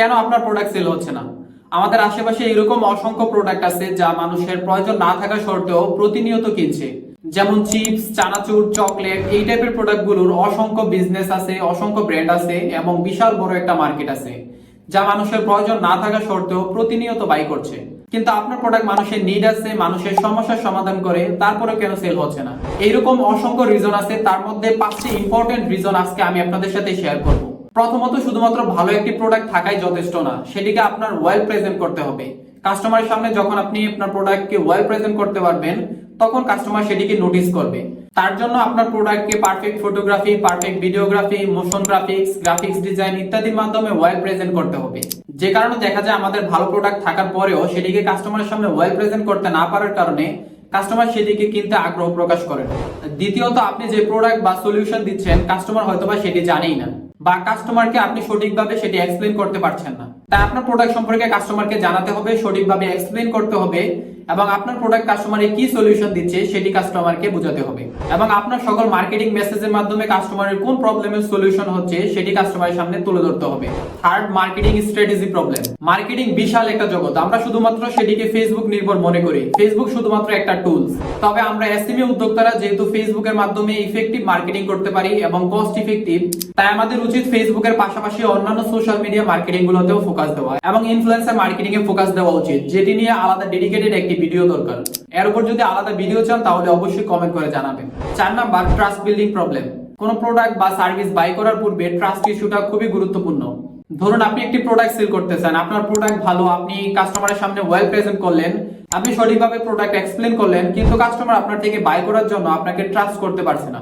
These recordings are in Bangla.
কেন আপনার প্রোডাক্ট সেল হচ্ছে না? আমাদের আশেপাশে এরকম অসংখ্য প্রোডাক্ট আছে যা মানুষের প্রয়োজন না থাকা সত্ত্বেও প্রতিনিয়ত কিনছে। যেমন চিপস, চানাচুর, চকলেট, এই টাইপের প্রোডাক্টগুলোর অসংখ্য বিজনেস আছে, অসংখ্য ব্র্যান্ড আছে এবং বিশাল বড় একটা মার্কেট আছে, যা মানুষের প্রয়োজন না থাকা সত্ত্বেও প্রতিনিয়ত বাই করছে। কিন্তু আপনার প্রোডাক্ট মানুষের নিড আছে, মানুষের সমস্যার সমাধান করে তারপরে কেন সেল হচ্ছে না? এইরকম অসংখ্য রিজন আছে, তার মধ্যে পাঁচটি ইম্পর্টেন্ট রিজন আজকে আমি আপনাদের সাথে শেয়ার করব। প্রথমত শুধুমাত্র ভালো একটি প্রোডাক্ট থাকাই যথেষ্ট না, সেটিকে আপনার ওয়েল প্রেজেন্ট করতে হবে। কাস্টমারের সামনে যখন আপনি আপনার প্রোডাক্টকে ওয়েল প্রেজেন্ট করতে পারবেন, তখন কাস্টমার সেটিকে নোটিস করবে। তার জন্য আপনার প্রোডাক্টকে perfect photography perfect videography motion graphics graphics design ইত্যাদির মাধ্যমে ওয়েল প্রেজেন্ট করতে হবে। যে কারণে দেখা যায় আমাদের ভালো প্রোডাক্ট থাকার পরেও সেটিকে কাস্টমারের সামনে ওয়েল প্রেজেন্ট করতে না পারার কারণে কাস্টমার সেদিকে কিনতে আগ্রহ প্রকাশ করে না। দ্বিতীয়ত, আপনি যে প্রোডাক্ট বা সলিউশন দিচ্ছেন কাস্টমার হয়তোবা সেটি জানেই না। বা কাস্টমারকে আপনি সঠিকভাবে সেটি এক্সপ্লেন করতে পারছেন না। তাই আপনার প্রোডাক্ট সম্পর্কে কাস্টমারকে জানাতে হবে, সঠিকভাবে এক্সপ্লেন করতে হবে। এবং আপনার প্রোডাক্ট কাস্টমারে কি সলিউশন দিচ্ছে সেটি কাস্টমারকে বোঝাতে হবে। এবং আপনার সকল মার্কেটিং মেসেজের মাধ্যমে কাস্টমারের কোন প্রবলেমের সলিউশন হচ্ছে সেটি কাস্টমারের সামনে তুলে ধরতে হবে। Third marketing strategy problem marketing বিশাল একটা জগৎ। আমরা শুধুমাত্র সেটিকে ফেসবুক নির্ভর মনে করি। ফেসবুক শুধুমাত্র একটা টুলস তবে আমরা এসএমই উদ্যোক্তারা যেহেতু ফেসবুকের মাধ্যমে ইফেক্টিভ মার্কেটিং করতে পারি এবং কস্ট ইফেক্টিভ তাই আমাদের উচিত ফেসবুকের পাশাপাশি অন্যান্য সোশ্যাল মিডিয়া মার্কেটিং গুলোতেও ফোকাস দেওয়া এবং ইনফ্লুয়েন্সার মার্কেটিং এ ফোকাস দেওয়া উচিত, যেটি নিয়ে আলাদা ডেডিকেটেড একটি ভিডিও দরকার। এর উপর যদি আলাদা ভিডিও চান, তাহলে অবশ্যই কমেন্ট করে জানাবেন। চার নাম্বার ট্রাস্ট বিল্ডিং প্রবলেম কোন প্রোডাক্ট বা সার্ভিস বাই করার পূর্বে ট্রাস্ট ইস্যুটা খুবই গুরুত্বপূর্ণ। ধরুন, আপনি একটি প্রোডাক্ট সেল করতে চান আপনার প্রোডাক্ট ভালো, আপনি কাস্টমারের সামনে ওয়েল প্রেজেন্ট করলেন, আপনি সঠিকভাবে প্রোডাক্ট এক্সপ্লেন করলেন, কিন্তু কাস্টমার আপনার থেকে বাই করার জন্য আপনাকে ট্রাস্ট করতে পারছে না।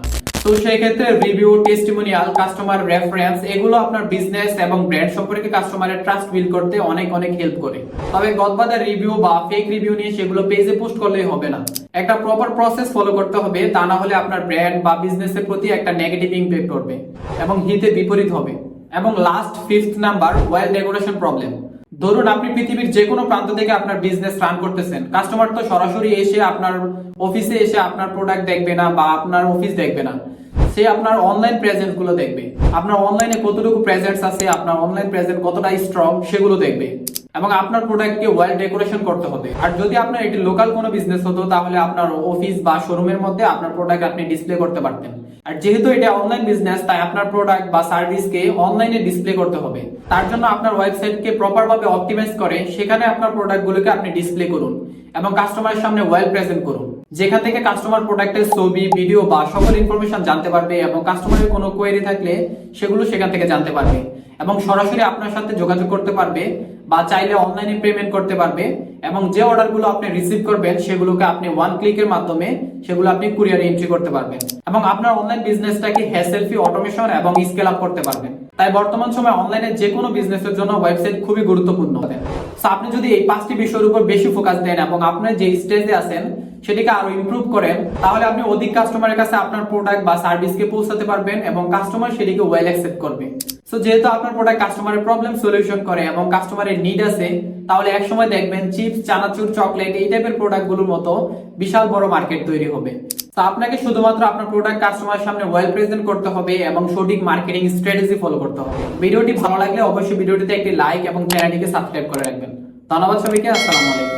তো সেই ক্ষেত্রে রিভিউ টেস্টিমোনিয়াল কাস্টমার রেফারেন্স এগুলো আপনার বিজনেস এবং ব্র্যান্ড সম্পর্কে কাস্টমারের ট্রাস্ট বিল্ড করতে অনেক অনেক হেল্প করে। তবে গদবাদার রিভিউ বা ফেক রিভিউ নিয়ে সেগুলো পেজে পোস্ট করলেই হবে না। একটা প্রপার প্রসেস ফলো করতে হবে, তা না হলে আপনার ব্র্যান্ড বা বিজনেসের প্রতি একটা নেগেটিভ ইমপ্যাক্ট করবে এবং হিতে বিপরীত হবে। এবং last fifth number well decoration problem ধরুন আপনি পৃথিবীর যে কোনো প্রান্ত থেকে আপনার বিজনেস রান করতেছেন। কাস্টমার তো সরাসরি এসে আপনার অফিসে এসে আপনার প্রোডাক্ট দেখবে না বা আপনার অফিস দেখবে না। সে আপনার অনলাইন প্রেজেন্টগুলো দেখবে। আপনার অনলাইনে কতটুকু প্রেজেন্স আছে, আপনার অনলাইন প্রেজেন্ট কতটা স্ট্রং সেগুলো দেখবে। এবং আপনার প্রোডাক্টকে ওয়েল ডেকোরেশন করতে হবে। আর যদি আপনার এটি লোকাল কোনো বিজনেস হতো, তাহলে আপনার অফিস বা শোরুমের মধ্যে আপনার প্রোডাক্ট আপনি ডিসপ্লে করতে পারতেন। আর যেহেতু এটা অনলাইন বিজনেস তাই আপনার প্রোডাক্ট বা সার্ভিসকে অনলাইনে ডিসপ্লে করতে হবে। তার জন্য আপনার ওয়েবসাইটকে প্রপার ভাবে অপটিমাইজ করে, সেখানে আপনার প্রোডাক্টগুলোকে আপনি ডিসপ্লে করুন এবং কাস্টমারের সামনে ওয়েল প্রেজেন্ট করুন। যেখান থেকে কাস্টমার প্রোডাক্টের ছবি ভিডিও বা সকল ইনফরমেশন জানতে পারবে এবং কাস্টমারের কোনো কোয়েরি থাকলে সেগুলো সেখান থেকে জানতে পারবে এবং সরাসরি আপনার সাথে যোগাযোগ করতে পারবে বা চাইলে অনলাইনে পেমেন্ট করতে পারবে এবং যে অর্ডারগুলো আপনি রিসিভ করবেন সেগুলোকে আপনি ওয়ান ক্লিকের মাধ্যমে সেগুলো আপনি কুরিয়ারে এন্ট্রি করতে পারবেন এবং আপনার অনলাইন বিজনেসটাকে হ্যাসেল ফ্রি অটোমেশন এবং স্কেল আপ করতে পারবেন। তাই বর্তমান সময় অনলাইনে যে কোনো বিজনেসের জন্য ওয়েবসাইট খুবই গুরুত্বপূর্ণ। আপনি যদি এই পাঁচটি বিষয়ের উপর বেশি ফোকাস দেন এবং আপনার যে স্টেজে আছেন সেটিকে আরও ইমপ্রুভ করেন, তাহলে আপনি অধিক কাস্টমারের কাছে আপনার প্রোডাক্ট বা সার্ভিসকে পৌঁছাতে পারবেন এবং কাস্টমার সেটিকে ওয়েল অ্যাকসেপ্ট করবে। সো যেহেতু আপনার প্রোডাক্ট কাস্টমারের প্রবলেম সলিউশন করে এবং কাস্টমারের নিড আছে, তাহলে এক সময় দেখবেন চিপস চানাচুর চকলেট এই টাইপের প্রোডাক্টগুলোর মতো বিশাল বড় মার্কেট তৈরি হবে। তো আপনাকে শুধুমাত্র আপনার প্রোডাক্ট কাস্টমারের সামনে ওয়েল প্রেজেন্ট করতে হবে এবং সঠিক মার্কেটিং স্ট্র্যাটেজি ফলো করতে হবে। ভিডিওটি ভালো লাগলে অবশ্যই ভিডিওটিতে একটি লাইক এবং চ্যানেলটিকে সাবস্ক্রাইব করে রাখবেন। ধন্যবাদ সবাইকে, আসসালামু আলাইকুম।